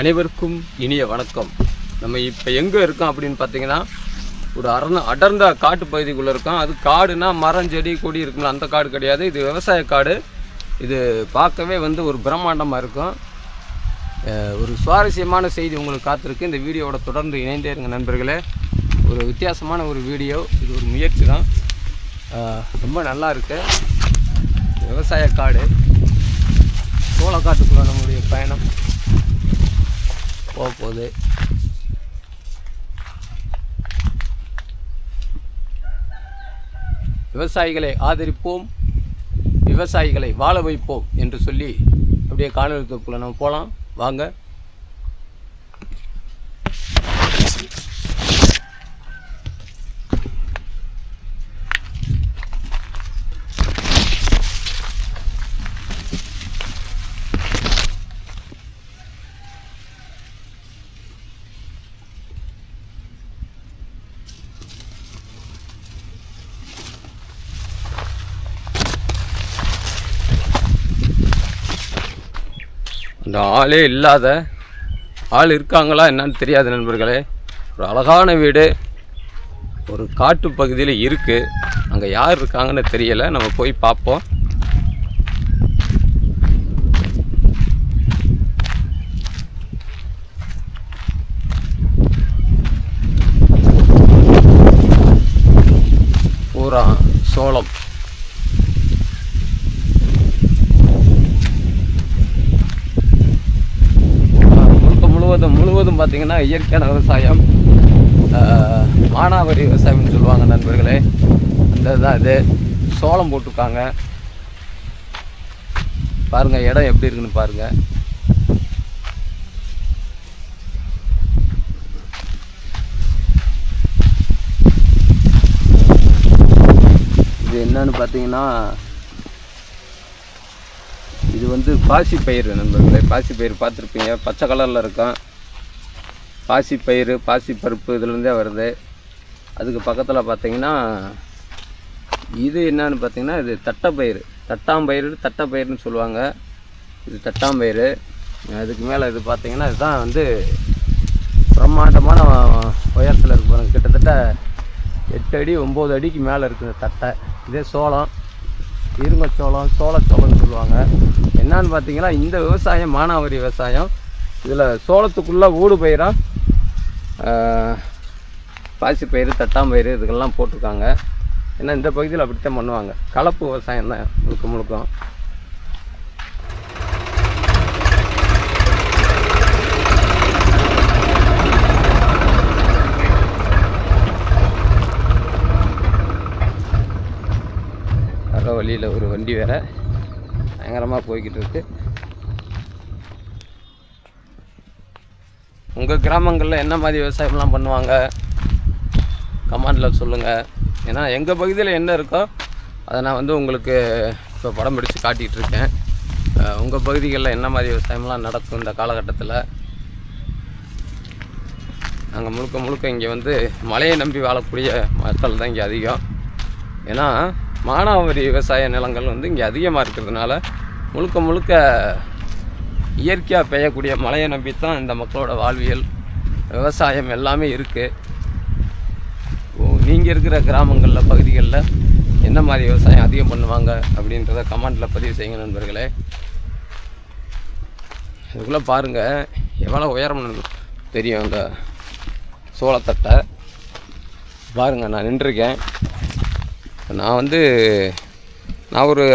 அனைவருக்கும் இனிய வணக்கம். நம்ம இப்போ எங்கே இருக்கோம் அப்படின்னு பார்த்தீங்கன்னா ஒரு அரண அடர்ந்த காட்டு பகுதிக்குள்ளே இருக்கோம். அது காடுனா மரம் செடி கொடி இருக்குங்களா அந்த காடு கிடையாது. இது விவசாய காடு. இது பார்க்கவே வந்து ஒரு பிரம்மாண்டமாக இருக்கும். ஒரு சுவாரஸ்யமான செய்தி உங்களுக்கு காத்திருக்கு. இந்த வீடியோவோட தொடர்ந்து இணைந்தே இருங்க நண்பர்களே. ஒரு வித்தியாசமான ஒரு வீடியோ. இது ஒரு முயற்சி தான். ரொம்ப நல்லா இருக்கு. விவசாய காடு. சோளக்காட்டுக்குள்ள நம்முடைய பயணம். போக போகுது. விவசாயிகளை ஆதரிப்போம் விவசாயிகளை வாழ வைப்போம் என்று சொல்லி அப்படியே காணொலி தொகுப்புல நம்ம போகலாம் வாங்க அந்த ஆளே இல்லாத ஆள் இருக்காங்களா என்னன்னு தெரியாது நண்பர்களே. ஒரு அழகான வீடு ஒரு காட்டு பகுதியில் இருக்குது அங்கே யார் இருக்காங்கன்னு தெரியலை. நம்ம போய் பார்ப்போம் பூரா சோளம் முழுக்க முழுவதும் பார்த்திங்கன்னா இயற்கையான விவசாயம் மானாவரி மானாவாரி விவசாயம்னு சொல்லுவாங்க நண்பர்களே. அந்த தான் இது. சோளம் போட்டிருக்காங்க. பாருங்கள் இடம் எப்படி இருக்குன்னு பாருங்கள் இது என்னன்னு பார்த்தீங்கன்னா இது வந்து பாசி பயிர் நண்பர்களே. பாசி பயிர் பார்த்துருப்பீங்க. பச்சை கலரில் இருக்கும். பாசிப்பயிறு பாசிப்பருப்பு பாசி பருப்பு இதுலேருந்தே வருது. அதுக்கு பக்கத்தில் பார்த்தீங்கன்னா இது என்னன்னு பார்த்தீங்கன்னா இது தட்டைப்பயிறு. தட்டாம்பயிறு தட்டைப்பயிறுன்னு சொல்லுவாங்க. இது தட்டாம்பயிறு. அதுக்கு மேலே இது பார்த்திங்கன்னா இதுதான் வந்து பிரம்மாண்டமான உயரத்தில் இருக்கு பாருங்கள் கிட்டத்தட்ட எட்டு அடி ஒம்பது அடிக்கு மேலே இருக்குது இந்த தட்டை. இதே சோளம் இருங்கச்சோளம் சோளச்சோளம்னு சொல்லுவாங்க. என்னன்னு பார்த்தீங்கன்னா இந்த விவசாயம் மானாவாரி விவசாயம். இதில் சோளத்துக்குள்ளே ஊடு பயிராக பாசிப்பயிறு தட்டாம்பயிறு இதுக்கெல்லாம் போட்டிருக்காங்க ஏன்னா இந்த பகுதியில் அப்படித்தான் பண்ணுவாங்க கலப்பு விவசாயம் தான் முழுக்க முழுக்கம் வழியில் ஒரு வண்டி வேற பயங்கரமாக போய்கிட்டு இருக்கு உங்கள் கிராமங்களில் என்ன மாதிரி விவசாயம்லாம் பண்ணுவாங்க? கமாண்டில் சொல்லுங்கள் ஏன்னா எங்கள் பகுதியில் என்ன இருக்கோ அதை நான் வந்து உங்களுக்கு இப்போ படம் பிடிச்சு காட்டிகிட்டு இருக்கேன் உங்கள் பகுதிகளில் என்ன மாதிரி விவசாயம்லாம் நடக்கும் இந்த காலகட்டத்தில்? நாங்கள் முழுக்க முழுக்க இங்கே வந்து மழையை நம்பி வாழக்கூடிய மக்கள் தான் இங்கே அதிகம். ஏன்னா மானாவாரி விவசாய நிலங்கள் வந்து இங்கே அதிகமாக இருக்கிறதுனால முழுக்க முழுக்க இயற்கையாக பெய்யக்கூடிய மழையை நம்பி தான் இந்த மக்களோட வாழ்வியல் விவசாயம் எல்லாமே இருக்குது நீங்கள் இருக்கிற கிராமங்களில் பகுதிகளில் என்ன மாதிரி விவசாயம் அதிகம் பண்ணுவாங்க அப்படின்றத கமெண்டில் பதிவு செய்யுங்க நண்பர்களே. இதுக்குள்ளே பாருங்கள் எவ்வளோ உயரம் தெரியும் அந்த சோளத்தட்டை. பாருங்கள் நான் நின்றுருக்கேன். நான் வந்து நான் ஒரு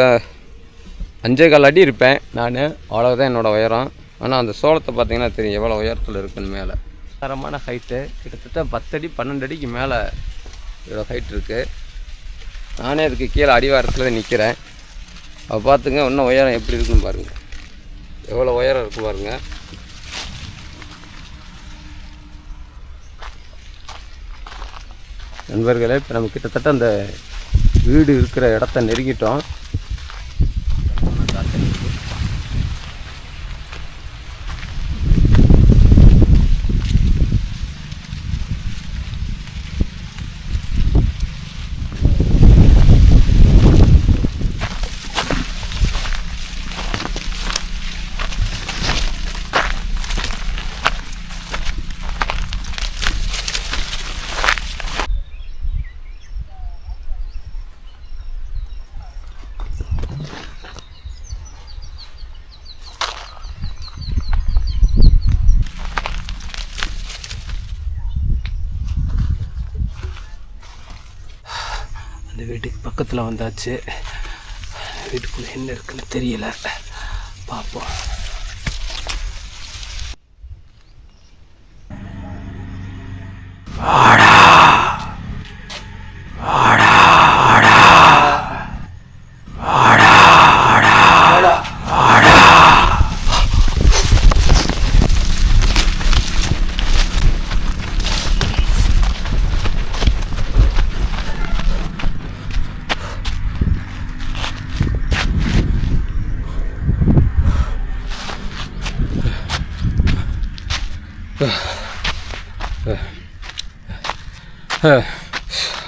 அஞ்சே கால் அடி இருப்பேன் நான். அவ்வளோதான் என்னோடய உயரம். ஆனால் அந்த சோளத்தை பார்த்தீங்கன்னா தெரியும் எவ்வளோ உயரத்தில் இருக்குன்னு மேலே. தரமான ஹைட்டு கிட்டத்தட்ட பத்தடி பன்னெண்டு அடிக்கு மேலே இவ்வளோ ஹைட் இருக்குது நானே அதுக்கு கீழே அடிவாரத்தில் நிற்கிறேன் அப்போ பார்த்துங்க இன்னும் உயரம் எப்படி இருக்குன்னு பாருங்கள் எவ்வளோ உயரம் இருக்கு பாருங்கள் நண்பர்களே இப்போ நம்ம கிட்டத்தட்ட அந்த வீடு இருக்கிற இடத்த நெருங்கிட்டோம். அந்த வீட்டுக்கு பக்கத்தில் வந்தாச்சு. வீட்டுக்குள்ளே என்ன இருக்குன்னு தெரியல. பார்ப்போம்.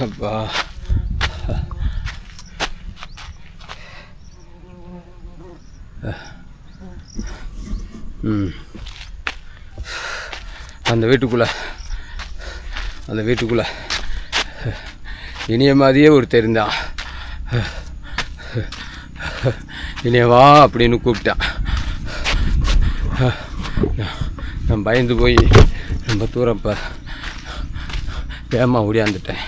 அப்பா. ம் அந்த வீட்டுக்குள்ளே அந்த வீட்டுக்குள்ளே இனிய மாதிரியே ஒரு தெரிந்தான் இனியவா அப்படின்னு கூப்பிட்டான். பயந்து போய் ரொம்ப தூரம் இப்போ வேகமாக ஓடியாந்துட்டேன்.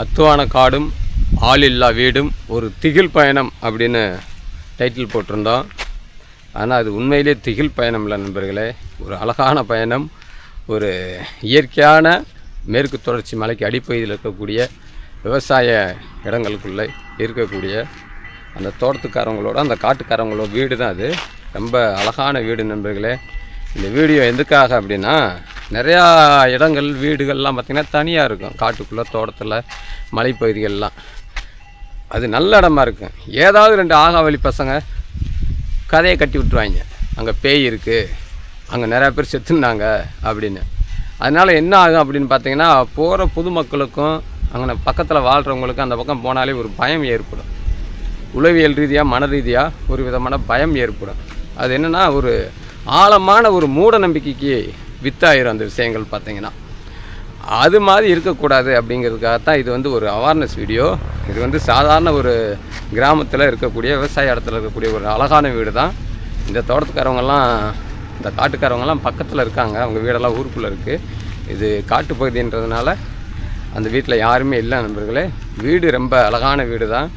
அத்துவான காடும் ஆளில்லா வீடும் ஒரு திகில் பயணம் அப்படின்னு டைட்டில் போட்டிருந்தோம். ஆனால் அது உண்மையிலே திகில் பயணம் இல்லை நண்பர்களே. ஒரு அழகான பயணம் ஒரு இயற்கையான மேற்கு தொடர்ச்சி மலைக்கு அடிப்பகுதியில் இருக்கக்கூடிய விவசாய இடங்களுக்குள்ளே இருக்கக்கூடிய அந்த தோட்டத்துக்காரங்களோட அந்த காட்டுக்காரவங்களோட வீடு தான் அது. ரொம்ப அழகான வீடு நண்பர்களே. இந்த வீடியோ எதுக்காக அப்படின்னா நிறையா இடங்கள் வீடுகள்லாம் பார்த்திங்கன்னா தனியாக இருக்கும். காட்டுக்குள்ளே தோட்டத்தில் மலைப்பகுதிகள்லாம். அது நல்ல இடமா இருக்கும் ஏதாவது ரெண்டு ஆகாவளி பசங்க கதையை கட்டி விட்டுருவாங்க. அங்கே பேய் இருக்குது அங்கே நிறையா பேர் செத்துனாங்க அப்படின்னு. அதனால் என்ன ஆகும் அப்படின்னு பார்த்தீங்கன்னா போகிற பொதுமக்களுக்கும் அங்கே பக்கத்தில் வாழ்கிறவங்களுக்கும் அந்த பக்கம் போனாலே ஒரு பயம் ஏற்படும். உளவியல் ரீதியாக மன ரீதியாக ஒரு விதமான பயம் ஏற்படும். அது என்னென்னா ஒரு ஆழமான ஒரு மூட நம்பிக்கைக்கு வித்தாயிரும் அந்த விஷயங்கள் பார்த்தீங்கன்னா அது மாதிரி இருக்கக்கூடாது அப்படிங்கிறதுக்காகத்தான் இது வந்து ஒரு அவேர்னஸ் வீடியோ இது வந்து சாதாரண ஒரு கிராமத்தில் இருக்கக்கூடிய விவசாய இடத்துல இருக்கக்கூடிய ஒரு அழகான வீடு தான் இந்த தோட்டத்துக்காரவங்கெல்லாம் இந்த காட்டுக்காரவங்கெல்லாம் பக்கத்தில் இருக்காங்க. அவங்க வீடெல்லாம் ஊருக்குள்ளே இருக்குது இது காட்டு பகுதின்றதுனால அந்த வீட்டில் யாருமே இல்லை நண்பர்களே. வீடு ரொம்ப அழகான வீடு தான்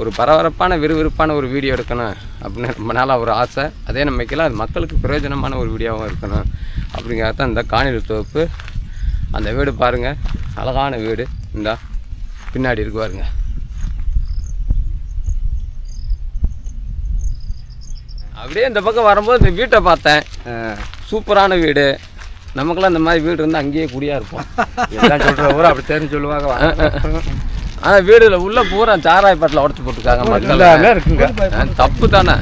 ஒரு பரபரப்பான விறுவிறுப்பான ஒரு வீடியோ எடுக்கணும் அப்படின்னு ரொம்ப நாளாக ஒரு ஆசை. அதே நம்பிக்கையில் அது மக்களுக்கு பிரயோஜனமான ஒரு வீடியோவாக இருக்கணும். அப்படிங்கிறதான் இந்த காணில் தொகுப்பு. அந்த வீடு பாருங்கள் அழகான வீடு. இந்தா பின்னாடி இருக்கு பாருங்கள் அப்படியே இந்த பக்கம் வரும்போது இந்த வீட்டை பார்த்தேன். சூப்பரான வீடு. நமக்கெல்லாம் இந்த மாதிரி வீடு இருந்தால் அங்கேயே குடியாக இருப்போம். எல்லாம் சொல்ற ஊர் அப்படி தெரிஞ்சு சொல்லுவாங்க. ஆனால் வீடுல உள்ள பூரா சாராயப்பாட்டில் உடச்சி போட்டுருக்காங்க மக்கள். இருக்குங்க. தப்பு தானே.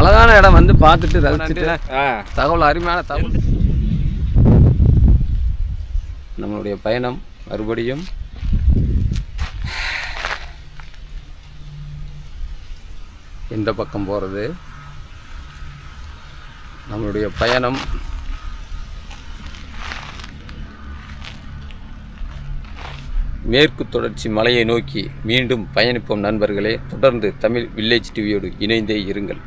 அழகான இடம் வந்து பார்த்துட்டு ரசிச்சுட்டு தகவல் அருமையான தகவல். நம்மளுடைய பயணம் மறுபடியும். எந்த பக்கம் போகிறது நம்மளுடைய பயணம். மேற்கு தொடர்ச்சி மலையை நோக்கி மீண்டும் பயணிப்போம் நண்பர்களே. தொடர்ந்து தமிழ் வில்லேஜ் டிவியோடு இணைந்தே இருங்கள்.